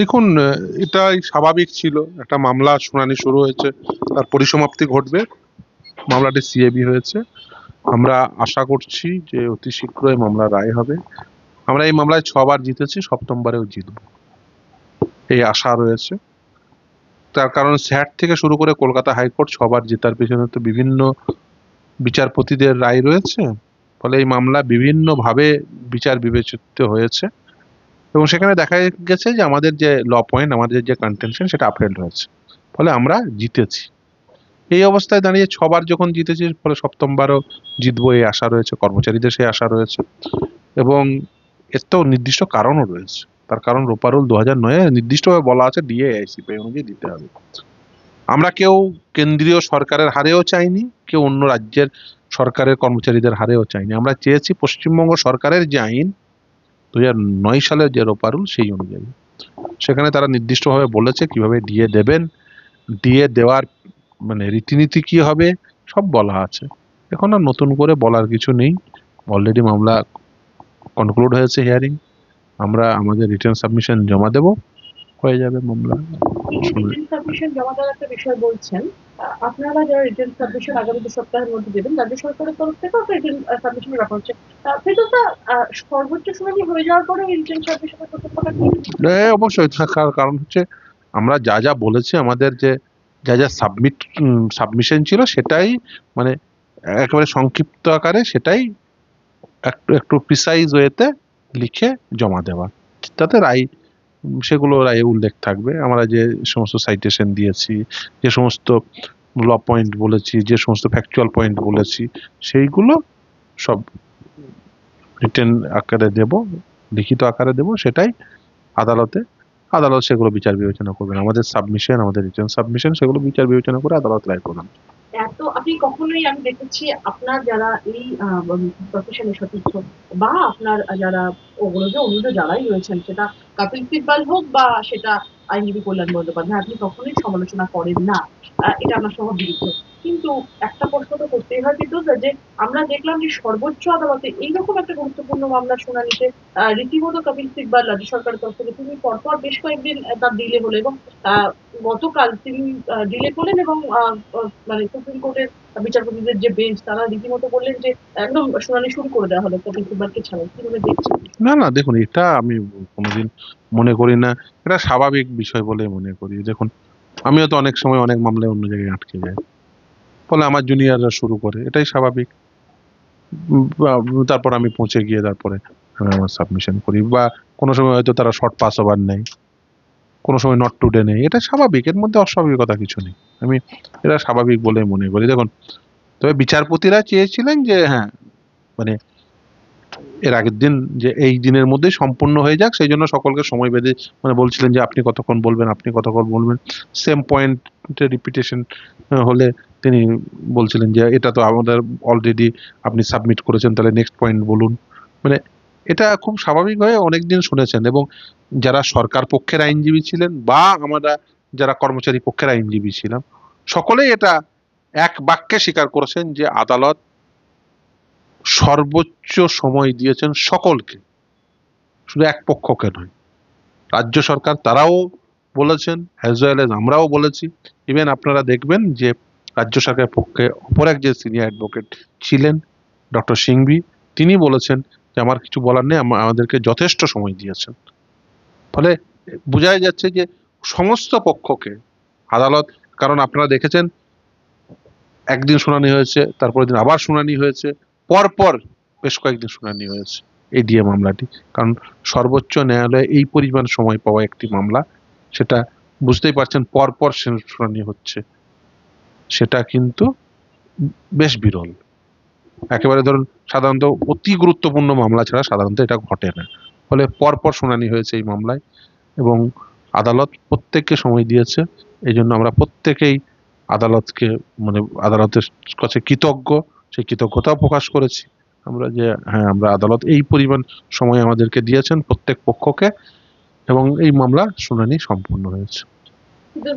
দেখুন এটাই স্বাভাবিক ছিল। একটা মামলা শুনানি শুরু হয়েছে, তার পরিসমাপ্তি ঘটবে। মামলাটি সিএবি হয়েছে। আমরা আশা করছি যে অতি শীঘ্রই মামলা রায় হবে। আমরা এই মামলায় ছবার জিতেছি, সপ্তমবারেও জিতব। এই আশা রয়েছে। তার কারণ স্যাট থেকে শুরু করে কলকাতা হাইকোর্ট ছবার জেতার পেছনে তো বিভিন্ন বিচারপতিদের রায় রয়েছে। ফলে এই মামলা বিভিন্নভাবে বিচার বিবেচিত হয়েছে। এবং সেখানে দেখা গেছে যে আমাদের যে ল পয়েন্ট আমাদের যে কন্টেনশন সেটা আপডেট হয়েছে। ফলে আমরা জিতেছি। এই অবস্থায় দাঁড়িয়ে ছবার যখন জিতেছি, ফলে সপ্তমবারও জিতবো এই আশা রয়েছে, কর্মচারীদের সেই আশা রয়েছে। এবং এর তো নির্দিষ্ট কারণও রয়েছে। তার কারণ রোপারুল দু হাজার নয়ে নির্দিষ্টভাবে বলা আছে ডিএ আইসিপি অনুযায়ী দিতে হবে। আমরা কেউ কেন্দ্রীয় সরকারের হারেও চাইনি, কেউ অন্য রাজ্যের সরকারের কর্মচারীদের হারেও চাইনি। আমরা চেয়েছি পশ্চিমবঙ্গ সরকারের যে আইন দু নয় সালের যে রোপারুল সেই অনুযায়ী। সেখানে তারা নির্দিষ্টভাবে বলেছে কীভাবে ডিএ দেবেন। ডিএ দেওয়ার মানে রীতিনীতি কি হবে? সব বলা আছে। এখন আর নতুন করে বলার কিছু নেই। অলরেডি মামলা কনক্লুড হয়েছে হিয়ারিং আমরা আমাদের রিটার্ন সাবমিশন জমা দেব। হয়ে যাবে মামলা। সাবমিশন জমা দেওয়ার একটা বিষয় বলছেন। আপনারা যারা রিটেন সাবমিশন আগামী দু সপ্তাহের মধ্যে দেবেন, রাজ্য সরকারের তরফ থেকে একটা রিটেন সাবমিশনের ব্যাপার হচ্ছে ফেরদৌসা সর্বোচ্চ শুনানি হয়ে যাওয়ার পরে রিটেন সাবমিশনের কি? হ্যাঁ অবশ্যই থাকার কারণ হচ্ছে আমরা যা যা বলেছি, আমাদের যে, যা যা সাবমিট সাবমিশন ছিল সেটাই মানে একেবারে সংক্ষিপ্ত আকারে সেটাই একটু একটু প্রিসাইজ ওয়েতে লিখে জমা দেওয়া। তাতে রায় সেগুলো রায়ে উল্লেখ থাকবে। আমরা যে সমস্ত সাইটেশন দিয়েছি, যে সমস্ত ল পয়েন্ট বলেছি, যে সমস্ত ফ্যাকচুয়াল পয়েন্ট বলেছি, সেইগুলো সব রিটেন আকারে দেব, লিখিত আকারে দেব, সেটাই আদালতে, আদালত সেগুলো বিচার বিবেচনা করবেন। আমাদের সাবমিশন আমাদের রিটার্ন সাবমিশন সেগুলো বিচার বিবেচনা করে আদালত রায় প্রদান এত আপনি কখনোই আমি দেখেছি আপনার যারা এই প্রফেশনের সতীর্থ বা আপনার যারা অগ্রজ অন্য যারাই রয়েছেন, সেটা কাপিল সিব্বাল হোক বা সেটা আইনজীবী কল্যাণ বন্দ্যোপাধ্যায়, আপনি কখনোই সমালোচনা করেন না। এটা আমার সহ বিরুদ্ধে কিন্তু একটা প্রশ্ন তো করতেই হয় কিন্তু যে আমরা দেখলাম যে সর্বোচ্চ আদালতে এইরকম একটা গুরুত্বপূর্ণ মামলা শুনানিতে রীতিমতো কপিল সিব্বাল রাজ্য সরকারের তরফ থেকে তিনি পরপর বেশ কয়েকদিন তার ডিলে হলো এবং গতকাল তিনি ডিলে করলেন এবং মানে সুপ্রিম কোর্টের বিচারপতিদের যে বেঞ্চ, তারা রীতিমতো বললেন যে একদম শুনানি শুরু করে দেওয়া হলো কপিল সিব্বালকে ছাড়া কীভাবে দেখছেন না না, দেখুন, এটা আমি কোনোদিন মনে করি না। এটা স্বাভাবিক বিষয় বলে মনে করি। দেখুন, আমিও তো অনেক সময় অনেক মামলায় অন্য জায়গায় আটকে যাই। ফলে আমার জুনিয়ররা শুরু করে। এটাই স্বাভাবিক। তারপর আমি পৌঁছে গিয়ে তারপরে আমি আমার সাবমিশন করি। বা, কোনো সময় হয়তো তারা শর্ট পাস ওভার নেয়। কোনো সময় নট টুডে নেই এটা স্বাভাবিক। এর মধ্যে অস্বাভাবিকতা কিছু নেই। আমি এটা স্বাভাবিক বলে মনে করি। দেখুন, তবে বিচারপতিরা চেয়েছিলেন যে হ্যাঁ মানে এর আগের দিন যে, এই দিনের মধ্যেই সম্পূর্ণ হয়ে যাক। সেই জন্য সকলকে সময় বেঁধে মানে বলছিলেন যে, আপনি কতক্ষণ বলবেন, আপনি কতক্ষণ বলবেন। সেম পয়েন্টে রিপিটেশন হলে তিনি বলছিলেন যে, এটা তো আমাদের অলরেডি আপনি সাবমিট করেছেন, তাহলে নেক্সট পয়েন্ট বলুন। মানে এটা খুব স্বাভাবিক হয়ে অনেক শুনেছেন এবং যারা সরকার পক্ষের আইনজীবী ছিলেন বা আমরা যারা কর্মচারী পক্ষের আইনজীবী ছিলাম, সকলেই এটা এক বাক্যে স্বীকার করেছেন যে, আদালত সর্বোচ্চ সময় দিয়েছেন সকলকে, শুধু এক পক্ষকে নয়। রাজ্য সরকার তারাও বলেছেন অ্যাজ ওয়েল আমরাও বলেছি। ইভেন আপনারা দেখবেন যে রাজ্য সরকারের পক্ষে অপর এক যে সিনিয়র অ্যাডভোকেট ছিলেন ডক্টর সিংভি, তিনি বলেছেন যে আমার কিছু বলার নেই আমাদেরকে যথেষ্ট সময় দিয়েছেন। ফলে বোঝাই যাচ্ছে যে সমস্ত পক্ষকে আদালত, কারণ আপনারা দেখেছেন, একদিন শুনানি হয়েছে, তারপরের দিন আবার শুনানি হয়েছে, পরপর বেশ কয়েকদিন শুনানি হয়েছে এই ডিএ মামলাটি। কারণ সর্বোচ্চ ন্যায়ালয়ে এই পরিমাণ সময় পাওয়া একটি মামলা, সেটা বুঝতেই পারছেন, পরপর শুনানি হচ্ছে। সেটা কিন্তু বেশ বিরল। একেবারে ধরুন, সাধারণত অতি গুরুত্বপূর্ণ মামলা ছাড়া সাধারণত এটা ঘটে না। ফলে পরপর শুনানি হয়েছে এই মামলায় এবং আদালত প্রত্যেককে সময় দিয়েছে। এই জন্য আমরা প্রত্যেকেই আদালতকে মানে আদালতের কাছে কৃতজ্ঞ। সেই কৃতজ্ঞতাও প্রকাশ করেছি। আমরা যে হ্যাঁ আমরা আদালত এই পরিমাণ সময় আমাদেরকে দিয়েছেন প্রত্যেক পক্ষকে এবং এই মামলা শুনানি সম্পূর্ণ হয়েছে। কিন্তু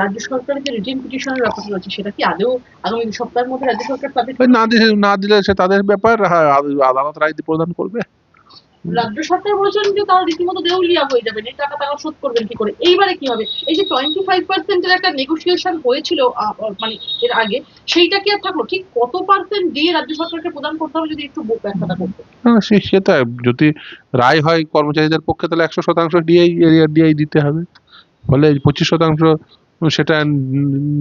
রাজ্য সরকারের যে রিটেন পিটিশনের ব্যাপারটা রয়েছে সেটা কি আদৌ আগামী সপ্তাহের মধ্যে রাজ্য সরকার তাদের না দিলে না দিলে সে তাদের ব্যাপার হ্যাঁ আদালত রায় প্রদান করবে। রাজ্য সরকার বলেছেন যে তারা রীতিমতো দেউলিয়া হয়ে যাবেন এই টাকা তারা শোধ করবেন কি করে? এইবারে কি হবে? এই যে টোয়েন্টি ফাইভ পার্সেন্টের একটা নেগোসিয়েশন হয়েছিল মানে এর আগে সেইটা কি আর থাকল? ঠিক কত পার্সেন্ট দিয়ে রাজ্য সরকারকে প্রদান করতে হবে যদি একটু ব্যাখ্যাটা করতে? সেটা যদি রায় হয় কর্মচারীদের পক্ষে তাহলে একশো শতাংশ ডিআই এরিয়া ডিআই দিতে হবে। ফলে পঁচিশ শতাংশ সেটা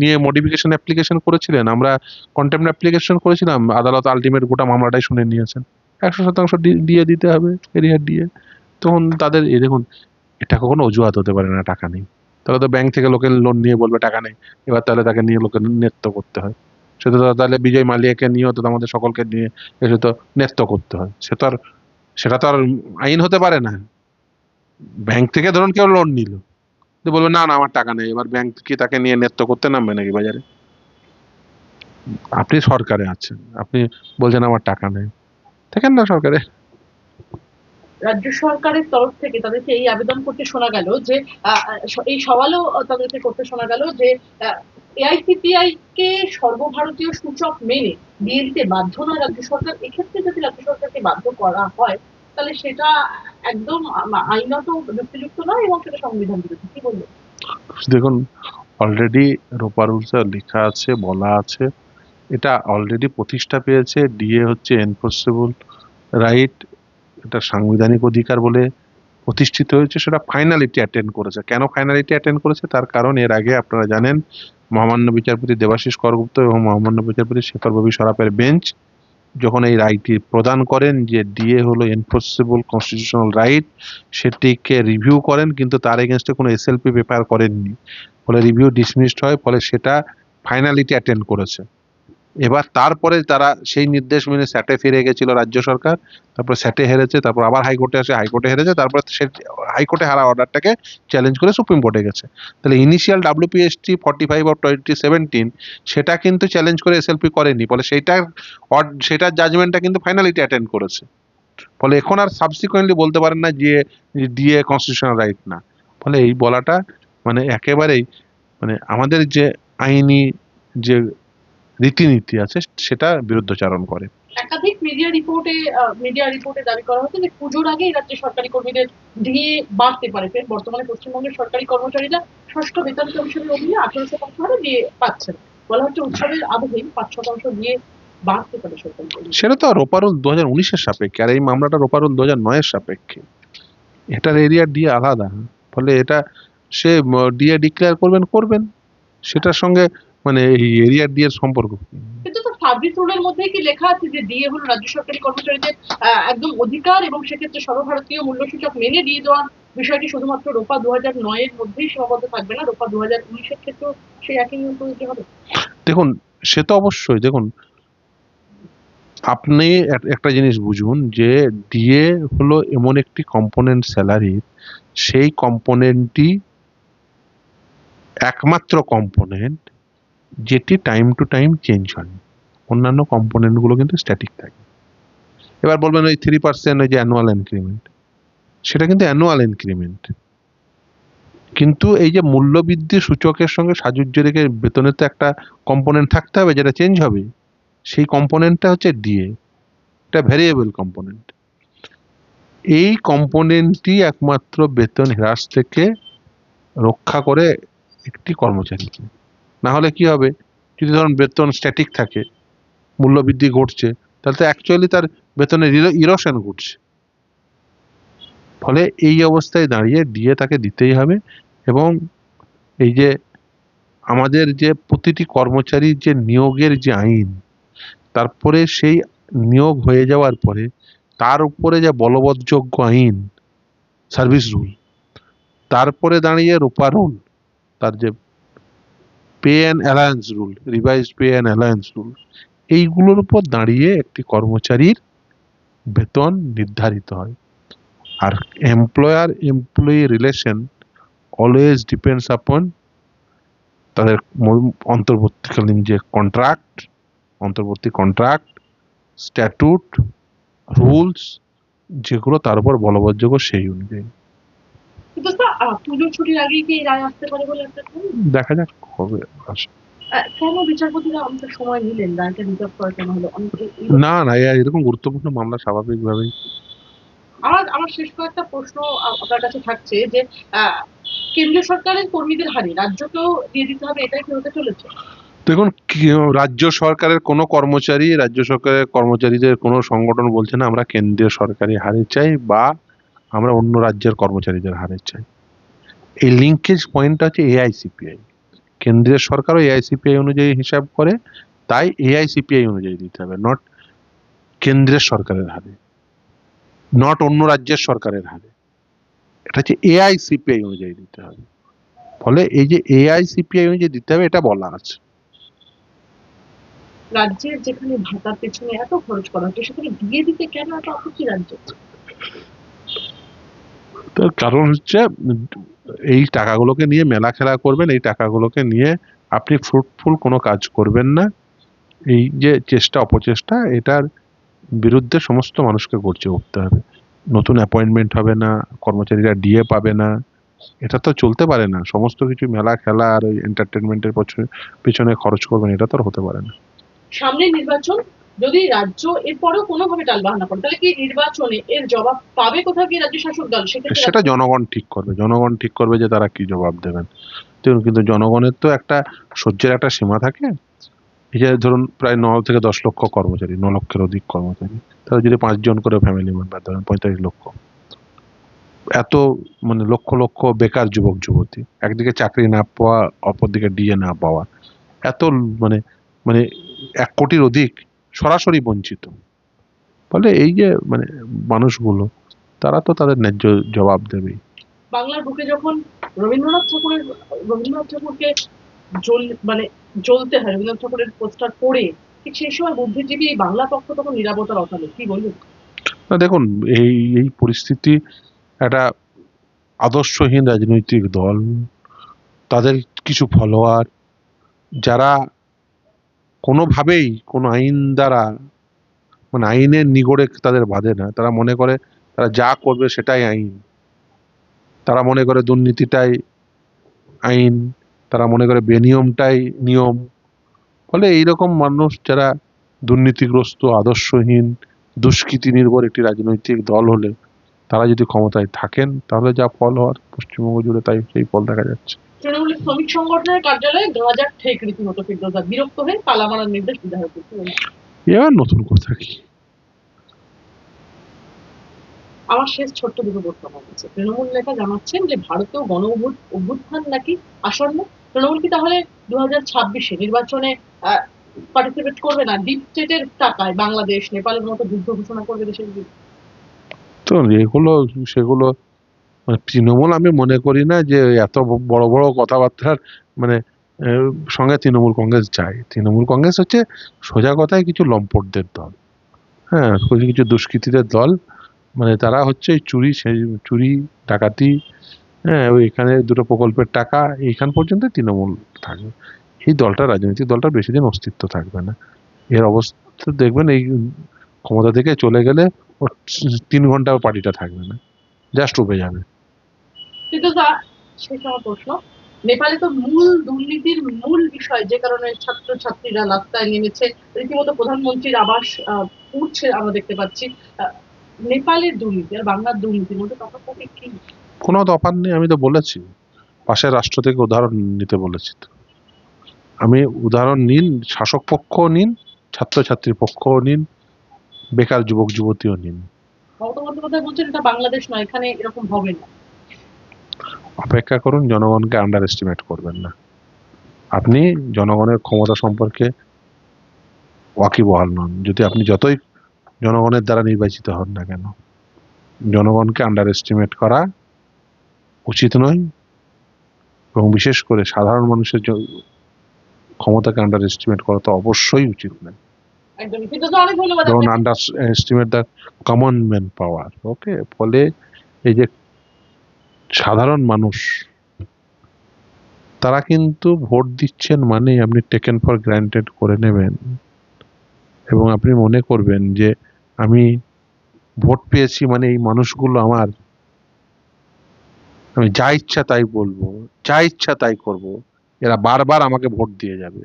নিয়ে মডিফিকেশন অ্যাপ্লিকেশন করেছিলেন। আমরা কন্টেম্প অ্যাপ্লিকেশন করেছিলাম, আদালত আলটিমেট গোটা মামলাটাই শুনে নিয়েছেন। একশো শতাংশ দিয়ে দিতে হবে, এরিয়ার দিয়ে। তখন তাদের, এই দেখুন, এটা কখনো অজুহাত হতে পারে না, টাকা নেই তাহলে তো ব্যাংক থেকে লোকের লোন নিয়ে বলবে, টাকা নেই। এবার তাহলে তাকে নিয়ে লোকের নেত্য করতে হয়। সে তো তাহলে বিজয় মালিয়াকে নিয়েও তো আমাদের সকলকে নিয়ে এসে তো নেত্য করতে হয়। সে তো আর, সেটা তো আর আইন হতে পারে না। ব্যাংক থেকে ধরুন কেউ লোন নিল। তো বলবে, না না, আমার টাকা নেই। এবার ব্যাংক কি তাকে নিয়ে নেত্য করতে নামবে নাকি বাজারে? আপনি সরকারে আছেন, আপনি বলছেন আমার টাকা নেই। দেখেন না সরকারে। রাজ্য সরকারের তরফ থেকে তাদেরকে এই আবেদন করতে শোনা গেল যে এই সওয়ালও তাদেরকে করতে শোনা গেল যে এআইসিপিআই কে সর্বভারতীয় সূচক মেনে দিয়ে বাধ্য নয় রাজ্য সরকার। এক্ষেত্রে যদি রাজ্য সরকারকে বাধ্য করা হয় তাহলে সেটা একদম আইনত যুক্তিযুক্ত নয় এবং সেটা সংবিধান বিরোধী। কি বলবেন দেখুন অলরেডি রোপা রুলসে লেখা আছে, বলা আছে, এটা অলরেডি প্রতিষ্ঠা পেয়েছে ডিএ হচ্ছে এনফোর্সেবল রাইট এটা সাংবিধানিক অধিকার বলে প্রতিষ্ঠিত হয়েছে, সেটা ফাইনালিটি অ্যাটেন্ড করেছে। কেন ফাইনালিটি অ্যাটেন্ড করেছে? তার কারণ এর আগে আপনারা জানেন, মহামান্য বিচারপতি দেবাশিস করগুপ্ত এবং মহামান্য বিচারপতি শেখর ববি সরাফের বেঞ্চ যখন এই রায়টি প্রদান করেন যে ডিএ হলো এনফোর্সেবল কনস্টিটিউশনাল রাইট সেটিকে রিভিউ করেন, কিন্তু তার এগেনস্টে কোনো এসএলপি পেপার করেননি। ফলে রিভিউ ডিসমিসড হয়, ফলে সেটা ফাইনালিটি অ্যাটেন্ড করেছে। এবার তারপরে তারা সেই নির্দেশ মেনে স্যাটে ফিরে গেছিল রাজ্য সরকার, তারপর স্যাটে হেরেছে, তারপর আবার হাইকোর্টে আসে, হাইকোর্টে হেরেছে, তারপর সে হাইকোর্টে হারা অর্ডারটাকে চ্যালেঞ্জ করে সুপ্রিম কোর্টে গেছে। তাহলে initial WPST forty five of twenty seventeen সেটা কিন্তু চ্যালেঞ্জ করে এসএলপি করেনি, ফলে সেইটার সেটার জাজমেন্টটা কিন্তু ফাইনালিটি অ্যাটেন্ড করেছে। ফলে এখন আর সাবসিকুয়েন্টলি বলতে পারেন না যে ডিএ কনস্টিটিউশনাল রাইট না। ফলে এই বলাটা মানে একেবারেই মানে আমাদের যে আইনি যে রীতিনীতি আছে সেটা বিরুদ্ধচারণ করে। একাধিক মিডিয়া রিপোর্টে মিডিয়া রিপোর্টে দাবি করা হচ্ছে যে পুজোর আগে এই রাজ্যের সরকারি কর্মীদের ডিএ বাড়তে পারে। ফের বর্তমানে পশ্চিমবঙ্গের সরকারি কর্মচারীরা ষষ্ঠ বেতন কমিশনের অধীনে আঠারো শতাংশ হারে ডিএ পাচ্ছেন। বলা হচ্ছে উৎসবের আবহেই পাঁচ শতাংশ দিয়ে বাড়তে পারে সরকারি সেটা তো রোপারুল দু হাজার উনিশের সাপেক্ষে আর এই মামলাটা রোপারুল দু হাজার নয়ের সাপেক্ষে। এটার এরিয়া দিয়ে আলাদা ফলে এটা সে ডিএ ডিক্লেয়ার করবেন করবেন। সেটার সঙ্গে মানে এই এরিয়ার ডিএর সম্পর্ক। কিন্তু তো সার্ভিস রুলের মধ্যে কি লেখা আছে যে ডিএ হলো রাজ্য সরকারি কর্মচারীদের একদম অধিকার এবং সেক্ষেত্রে সর্বভারতীয় মূল্যসূচক মেনে দিয়ে দেওয়ার বিষয়টি শুধুমাত্র রোপা দু হাজার নয়ের মধ্যেই সীমাবদ্ধ থাকবে না। রোপা দু হাজার উনিশের ক্ষেত্রেও সেই একই নিয়ম প্রযোজ্য হবে। দেখুন সে তো অবশ্যই দেখুন আপনি একটা জিনিস বুঝুন যে ডিএ হলো এমন একটি কম্পোনেন্ট স্যালারির সেই কম্পোনেন্টটি একমাত্র কম্পোনেন্ট যেটি টাইম টু টাইম চেঞ্জ হয়। অন্যান্য কম্পোনেন্টগুলো কিন্তু স্ট্যাটিক থাকে। এবার বলবেন ওই থ্রি পার্সেন্ট ওই যে অ্যানুয়াল ইনক্রিমেন্ট সেটা কিন্তু অ্যানুয়াল ইনক্রিমেন্ট কিন্তু এই যে মূল্যবৃদ্ধি সূচকের সঙ্গে সাজুজ্য রেখে বেতনের তো একটা কম্পোনেন্ট থাকতে হবে, যেটা চেঞ্জ হবে। সেই কম্পোনেন্টটা হচ্ছে ডিএ এটা ভ্যারিয়েবল কম্পোনেন্ট এই কম্পোনেন্টটি একমাত্র বেতন হ্রাস থেকে রক্ষা করে একটি কর্মচারীকে। না হলে কি হবে? যদি ধরুন বেতন স্ট্যাটিক থাকে, মূল্যবৃদ্ধি ঘটছে, তাহলে তো অ্যাকচুয়ালি তার বেতনের ইরোশন ঘটছে। ফলে এই অবস্থায় দাঁড়িয়ে ডিএ তাকে দিতেই হবে এবং এই যে আমাদের যে প্রতিটি কর্মচারীর যে নিয়োগের যে আইন, তারপরে সেই নিয়োগ হয়ে যাওয়ার পরে তার উপরে যে বলবৎযোগ্য আইন সার্ভিস রুল তারপরে দাঁড়িয়ে রূপা রুল তার যে pay and allowance rule revise pay and allowance rule এইগুলোর উপর দাঁড়িয়ে একটি কর্মচারীর বেতন নির্ধারিত হয়। আর employer employee relation always depends upon তাদের অন্তর্বর্তীকালীন যে কন্ট্রাক্ট অন্তর্বর্তী কন্ট্রাক্ট স্ট্যাটুট রুলস যেগুলো তার উপর বলবৎযোগ্য সেই অনুযায়ী। কিন্তু পুজোর ছুটির কি রায় আসতে পারে বলে আপনার দেখা যাক কবে আসে। কেন বিচারপতিরা অনেকটা সময় নিলেন? রায়টা রিজার্ভ করা কেন হলো। না না এরকম গুরুত্বপূর্ণ মামলা স্বাভাবিকভাবেই। আমার আমার শেষ কয়েকটা প্রশ্ন আপনার কাছে থাকছে যে কেন্দ্রীয় সরকারের কর্মীদের হারে রাজ্যকেও দিয়ে দিতে হবে এটাই কি হতে চলেছে? দেখুন রাজ্য সরকারের কোনো কর্মচারী রাজ্য সরকারের কর্মচারীদের কোনো সংগঠন বলছে না আমরা কেন্দ্রীয় সরকারি হারে চাই বা আমরা অন্য রাজ্যের কর্মচারীদের হারে চাই। এই লিঙ্কেজ পয়েন্টটা হচ্ছে এআইসিপিআই কেন্দ্রীয় সরকারও এআইসিপিআই অনুযায়ী হিসাব করে, তাই এআইসিপিআই অনুযায়ী দিতে হবে নট কেন্দ্রের সরকারের হারে নট অন্য রাজ্যের সরকারের হারে। এটা হচ্ছে এআইসিপিআই অনুযায়ী দিতে হবে। ফলে এই যে এআইসিপিআই অনুযায়ী দিতে হবে, এটা বলা আছে। রাজ্যের যেখানে ভাতার পেছনে এত খরচ করা হচ্ছে, সেখানে দিয়ে দিতে কেন? এত আপত্তি রাজ্য। কারণ হচ্ছে, এই টাকাগুলোকে নিয়ে মেলা খেলা করবেন, এই টাকাগুলোকে নিয়ে আপনি ফ্রুটফুল কোনো কাজ করবেন না। এই যে চেষ্টা, অপচেষ্টা, এটার বিরুদ্ধে সমস্ত মানুষকে গড়ছে উঠতে হবে। নতুন অ্যাপয়েন্টমেন্ট হবে না, কর্মচারীরা ডিএ পাবে না, এটা তো চলতে পারে না। সমস্ত কিছু মেলা খেলা আর এন্টারটেনমেন্টের পিছনে খরচ করবেন, এটা তো আর হতে পারে না। সামনে নির্বাচন? যদি রাজ্য এরপরেও কোনোভাবে টালবাহানা করে তাহলে কি নির্বাচনে এর জবাব পাবে কোথাও গিয়ে রাজ্য শাসক দল সেটা জনগণ ঠিক করবে। জনগণ ঠিক করবে যে তারা কি জবাব দেবেন। কিন্তু জনগণের তো একটা সহ্যের একটা সীমা থাকে। ধরুন প্রায় ন থেকে দশ লক্ষ কর্মচারী ন লক্ষের অধিক কর্মচারী। তারা যদি পাঁচজন করে ফ্যামিলি মেম্বার ধরেন পঁয়তাল্লিশ লক্ষ। এত মানে লক্ষ লক্ষ বেকার যুবক যুবতী। একদিকে চাকরি না পাওয়া অপরদিকে ডিএ না পাওয়া। এত মানে মানে এক কোটির অধিক সরাসরি বঞ্চিত। ফলে এই যে মানে মানুষগুলো তারা তো তাদের ন্যায্য জবাব দেবেই। বাংলার বুকে যখন রবীন্দ্রনাথ ঠাকুরের রবীন্দ্রনাথ ঠাকুরকে জ্বল মানে জ্বলতে হয় রবীন্দ্রনাথ ঠাকুরের পোস্টার পড়ে ঠিক সেই সময় বুদ্ধিজীবী এই বাংলা পক্ষ তখন নিরাপত্তার অভাবে। কি বলবেন? না দেখুন এই এই পরিস্থিতি একটা আদর্শহীন রাজনৈতিক দল তাদের কিছু ফলোয়ার যারা কোনোভাবেই কোনো আইন দ্বারা মানে আইনের নিগড়ে তাদের বাঁধে না। তারা মনে করে তারা যা করবে সেটাই আইন। তারা মনে করে দুর্নীতিটাই আইন। তারা মনে করে বেনিয়মটাই নিয়ম। ফলে এইরকম মানুষ যারা দুর্নীতিগ্রস্ত, আদর্শহীন দুষ্কৃতি নির্ভর একটি রাজনৈতিক দল হলে, তারা যদি ক্ষমতায় থাকেন, তাহলে যা ফল হওয়ার পশ্চিমবঙ্গ জুড়ে তাই, সেই ফল দেখা যাচ্ছে। তৃণমূলের শ্রমিক সংগঠনের কার্যালয়ে গাঁজার ঠেক রীতিমতো ফিরদৌসা বিরক্ত হয়ে তালা মারার নির্দেশ বিধায়কের কি বলবেন? এবার নতুন কথা কি আমার শেষ ছোট্ট দুটো প্রশ্ন আমার কাছে তৃণমূল নেতা জানাচ্ছেন যে ভারতেও গণ অভ্যুত্থান নাকি আসন্ন তৃণমূল কি তাহলে দু হাজার ছাব্বিশে নির্বাচনে পার্টিসিপেট করবে না ডিপ স্টেটের টাকায় বাংলাদেশ নেপালের মতো যুদ্ধ ঘোষণা করবে দেশের? তো এগুলো সেগুলো মানে তৃণমূল আমি মনে করি না যে এত বড় বড় কথাবার্তার মানে সঙ্গে তৃণমূল কংগ্রেস যায়। তৃণমূল কংগ্রেস হচ্ছে সোজা কথায় কিছু লম্পটদের দল। হ্যাঁ কিছু কিছু দুষ্কৃতীদের দল। মানে তারা হচ্ছে চুরি চুরি, ডাকাতি হ্যাঁ ওই এখানে দুটো প্রকল্পের টাকা, এইখান পর্যন্ত তৃণমূল থাকবে এই দলটা, রাজনৈতিক দলটা বেশি দিন অস্তিত্ব থাকবে না। এর অবস্থা দেখবেন এই ক্ষমতা থেকে চলে গেলে তিন ঘণ্টা পার্টিটা থাকবে না। জাস্ট উবে যাবে। কিন্তু তা শেষ আমার প্রশ্ন। নেপালে তো মূল দুর্নীতির মূল বিষয় যে কারণে ছাত্র ছাত্রীরা রাস্তায় নেমেছে রীতিমতো প্রধানমন্ত্রীর আবাস উঠছে আমরা দেখতে পাচ্ছি। নেপালের দুর্নীতি আর বাংলার দুর্নীতির মধ্যে তফাৎ কি? কোনো তফাৎ নেই আমি তো বলেছি। পাশের রাষ্ট্র থেকে উদাহরণ নিতে বলেছি তো। আমি উদাহরণ নিন শাসক পক্ষ নিন ছাত্রছাত্রীর পক্ষও নিন বেকার যুবক যুবতীও নিন বাংলাদেশ নয় এখানে এরকম হবে না। অপেক্ষা করুন জনগণকে আন্ডার এস্টিমেট করবেন না। আপনি জনগণের ক্ষমতা সম্পর্কে ওয়াকিবহাল নন। যদি আপনি যতই জনগণের দ্বারা নির্বাচিত হন না কেন জনগণকে আন্ডার এস্টিমেট করা উচিত নয় এবং বিশেষ করে সাধারণ মানুষের ক্ষমতাকে আন্ডার এস্টিমেট করা তো অবশ্যই উচিত নয়। Underestimate the common man power okay ফলে এই যে সাধারণ মানুষ, তারা কিন্তু ভোট দিচ্ছেন মানে আপনি টেকেন ফর গ্রান্টেড করে নেবেন। এবং আপনি মনে করবেন যে আমি ভোট পেয়েছি মানে এই মানুষগুলো আমার। আমি যা ইচ্ছা তাই বলব, যা ইচ্ছা তাই করব। এরা বারবার আমাকে ভোট দিয়ে যাবে।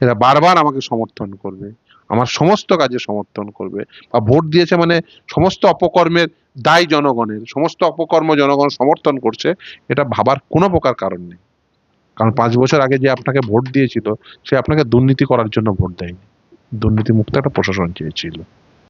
এরা বারবার আমাকে সমর্থন করবে। আমার সমস্ত কাজে সমর্থন করবে। বা ভোট দিয়েছে মানে সমস্ত অপকর্মের দায় জনগণের, সমস্ত অপকর্ম জনগণ সমর্থন করছে, এটা ভাবার কোনো প্রকার কারণ নেই। কারণ পাঁচ বছর আগে যে আপনাকে ভোট দিয়েছিল, সে আপনাকে দুর্নীতি করার জন্য ভোট দেয়নি। দুর্নীতি মুক্ত একটা প্রশাসন চেয়েছিল।